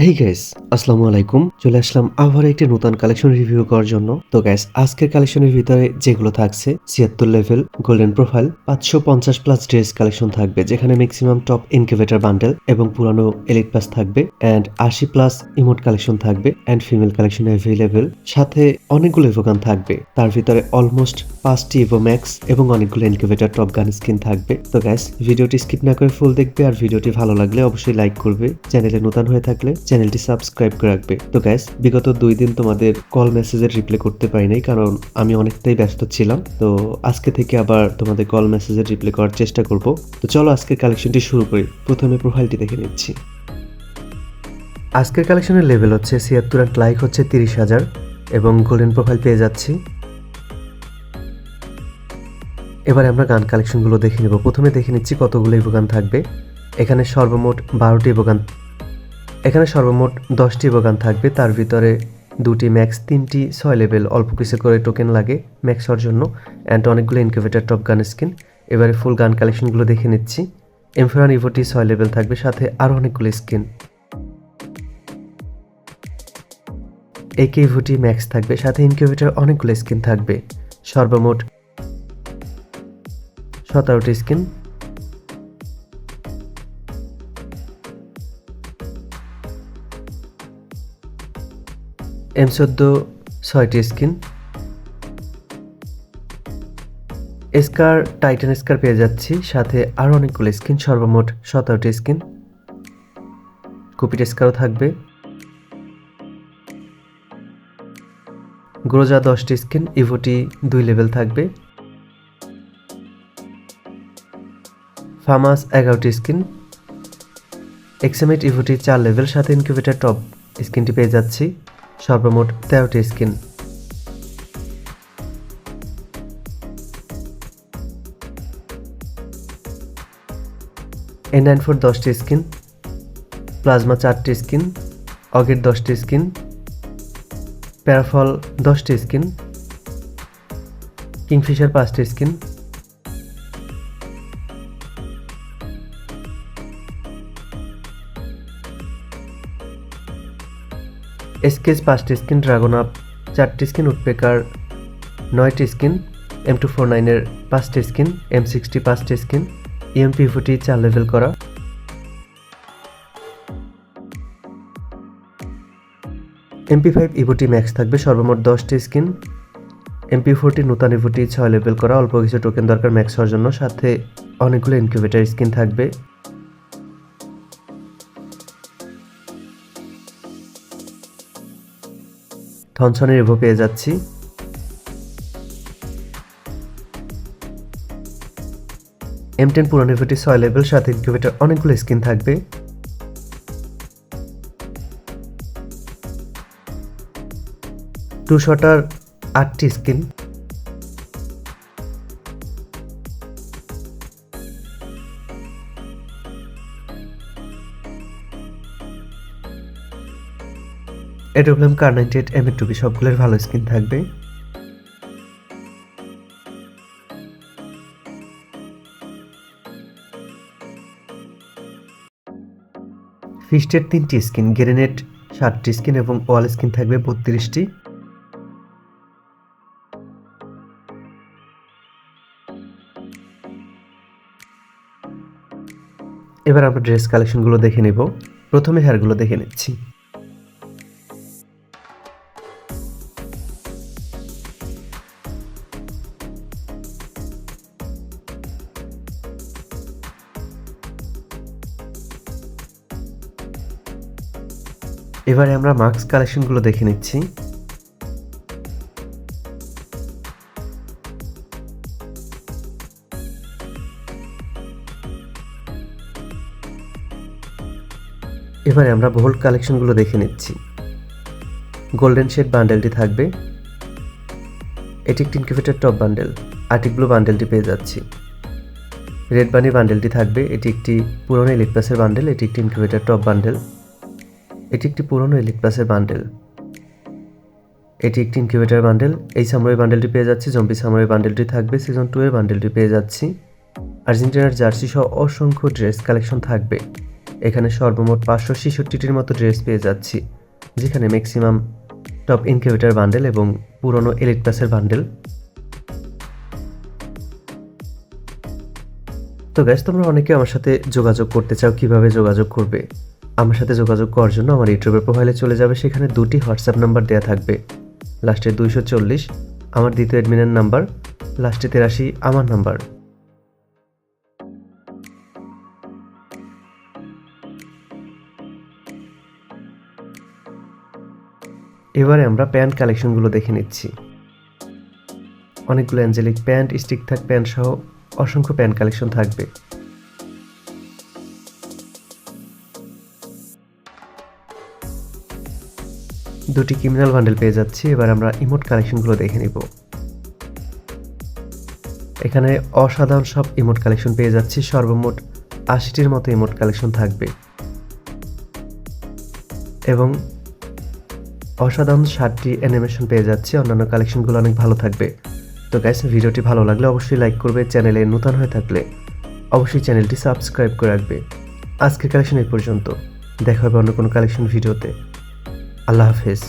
এই গ্যাস আসসালামু আলাইকুম। চলে আসলাম আবার একটি নতুন কালেকশন রিভিউ করার জন্য। তো গ্যাস আজকের কালেকশনের ভিতরে যেগুলো থাকছে, ছিয়াত্তর লেভেল গোল্ডেন প্রোফাইল পাঁচশো পঞ্চাশ প্লাস ড্রেস কালেকশন থাকবে, যেখানে ম্যাক্সিমাম টপ ইনকিউবেটর বান্ডেল এবং পুরানো এলিট প্লাস থাকবে অ্যান্ড আশি প্লাস ইমোট কালেকশন থাকবে অ্যান্ড ফিমেল কালেকশন অ্যাভেলেবেল সাথে অনেকগুলো ইভোগান থাকবে, তার ভিতরে অলমোস্ট পাঁচটি ইভো ম্যাক্স এবং অনেকগুলো ইনকিউবেটর টপ গান স্কিন থাকবে। তো গ্যাস ভিডিওটি স্কিপ না করে ফুল দেখবে আর ভিডিওটি ভালো লাগলে অবশ্যই লাইক করবে। চ্যানেলে নতুন হয়ে থাকলে চ্যানেলটি সাবস্ক্রাইব করে রাখবে। তো গ্যাস বিগত দুই দিন তোমাদের কল মেসেজের রিপ্লাই করতে পারি নাই, কারণ আমি অনেকটাই ব্যস্ত ছিলাম। তো আজকে থেকে আবার তোমাদের কল মেসেজের রিপ্লাই করার চেষ্টা করব। তো চলো আজকের কালেকশনটি শুরু করি। প্রথমে প্রোফাইলটি দেখে নিচ্ছি। আজকের কালেকশনের লেভেল হচ্ছে ছিয়াত্তর আর লাইক হচ্ছে তিরিশ হাজার এবং গোল্ডেন প্রোফাইল পেয়ে যাচ্ছি। এবারে আমরা গান কালেকশনগুলো দেখে নেব। প্রথমে দেখে নিচ্ছি কতগুলো ইভোগান থাকবে। এখানে সর্বমোট বারোটি ইভোগান এখানে সর্বমোট দশটি ইভোগান থাকবে। তার ভিতরে দুটি ম্যাক্স, তিনটি ছয় লেভেল, অল্প কিছু করে টোকেন লাগে ম্যাক্স হওয়ার জন্য অ্যান্ড অনেকগুলো ইনকিউবেটার টপ গান স্কিন এবারে ফুল গান কালেকশনগুলো দেখে নিচ্ছি। এমফেরান ইভোটি ছয় লেভেল থাকবে, সাথে আরও অনেকগুলো স্কিন একে ইভোটি ম্যাক্স থাকবে, সাথে ইনকিউবেটার অনেকগুলো স্কিন থাকবে। সর্বমোট সতেরোটি স্কিন এম চোদ্দ ছয়টি স্কিন। স্কার, টাইটান স্কার পেয়ে যাচ্ছি, সাথে আরও অনেকগুলো স্কিন, সর্বমোট সতেরোটি স্কিন। কুপিট স্কারও থাকবে। গ্রোজা দশটি স্কিন, ইভোটি দুই লেভেল থাকবে। ফার্মাস এগারোটি স্কিন। এক্সামেট, ইভোটি চার লেভেল, সাথে ইনকিউবেটার টপ স্কিনটি পেয়ে যাচ্ছি। সর্বমোট তেরোটি স্কিন। এ নাইন ফোর দশটি স্কিন, প্লাজমা চারটি স্কিন অগের দশটি স্কিন, প্যারাফল দশটি স্কিন, কিংফিশার পাঁচটি স্কিন এসকেস পাঁচটি স্কিন ড্রাগন আপ, চারটি স্কিন উডপেকার, নয়টি স্কিন এম টু ফোর নাইনের পাঁচটি স্কিন এম সিক্সটি পাঁচটি স্কিন ইএমপি ফুটি চার লেভেল করা। এমপি ফাইভ ইভোটি ম্যাক্স থাকবে সর্বমোট দশটি স্কিন এমপি ফোরটি নূতন ইভোটি ছয় লেভেল করা, অল্প কিছু টোকেন দরকার ম্যাক্স হওয়ার জন্য। সাথে অনেকগুলো ইনকিউবেটার স্কিন থাকবে। থনসনের রেভো পেয়ে যাচ্ছি। এম টেন পুরনো ইভোটি ছয় লেভেল সাথে ইনকিউবেটার অনেকগুলো স্কিন থাকবে। টু শটার আটটি স্কিন। এডোপ্লাম কার নাইনটি এইট এম টুবি সবগুলোর ভালো স্কিন থাকবে। ফিস্টের তিনটি স্কিন গ্রেনেড ষাটটি স্কিন এবং ওয়াল স্কিন থাকবে বত্রিশটি। এবার আমরা ড্রেস কালেকশনগুলো দেখে নেব। প্রথমে হেয়ারগুলো দেখে নিচ্ছি। এবারে আমরা মাস্ক কালেকশনগুলো দেখে নিচ্ছি। এবারে আমরা বোল্ড কালেকশনগুলো দেখে নিচ্ছি। গোল্ডেন শেড বান্ডেলটি থাকবে। এটি একটি incubator top bundle arctic blue বান্ডেলটি পেয়ে যাচ্ছি। রেড বানি বান্ডেলটি থাকবে, এটি একটি পুরনো ইলেক প্লাসের বান্ডেল এটি একটি ইনকিউবেটার টপ বান্ডেল এটি একটি পুরনো প্লাসের বান্ডেল। এটি একটি ইনকিউবেটার বান্ডেল। এই সামরাই বান্ডেলটি পেয়ে যাচ্ছি। জম্পি সামরাই বান্ডেলটি থাকবে। সিজন টু এর বান্ডেলটি পেয়ে যাচ্ছি। আর্জেন্টিনার জার্সি সহ অসংখ্য ড্রেস কালেকশন থাকবে। এখানে সর্বমোট পাঁচশো ছেষট্টিটির মতো ড্রেস পেয়ে যাচ্ছি, যেখানে ম্যাক্সিমাম টপ ইনকিউবেটার বান্ডেল এবং পুরনো এলিট বান্ডেল। তো গ্যাস তোমরা অনেকে আমার সাথে যোগাযোগ করতে চাও, কীভাবে যোগাযোগ করবে? আমার সাথে যোগাযোগ করার জন্য আমার ইউটিউবের প্রোফাইলে চলে যাবে। সেখানে দুটি হোয়াটসঅ্যাপ নাম্বার দেওয়া থাকবে। লাস্টে দুইশো চল্লিশ, আমার দ্বিতীয় অ্যাডমিনের নাম্বার লাস্টে তেরাশি, আমার নাম্বার এবারে আমরা প্যান্ট কালেকশনগুলো দেখে নিচ্ছি। অনেকগুলো অ্যাঞ্জেলিক প্যান্ট স্টিক থাক প্যান্ট সহ অসংখ্য প্যান্ট কালেকশন থাকবে। দুটি ক্রিমিনাল বান্ডেল পেয়ে যাচ্ছি, এবার আমরা ইমোট কালেকশনগুলো দেখে নিব। এখানে অসাধারণ সব ইমোট কালেকশন পেয়ে যাচ্ছি, সর্বমোট আশিটির মতো ইমোট কালেকশন থাকবে। এবং অসাধারণ ষাটটি অ্যানিমেশন পেয়ে যাচ্ছি, অন্যান্য কালেকশনগুলো অনেক ভালো থাকবে। তো গ্যাস ভিডিওটি ভালো লাগলে অবশ্যই লাইক করবে চ্যানেলে নতুন হয়ে থাকলে অবশ্যই চ্যানেলটি সাবস্ক্রাইব করে রাখবে। আজকের কালেকশন এই পর্যন্ত, দেখা হবে অন্য কোনো কালেকশন ভিডিওতে আল্লাহ হাফেজ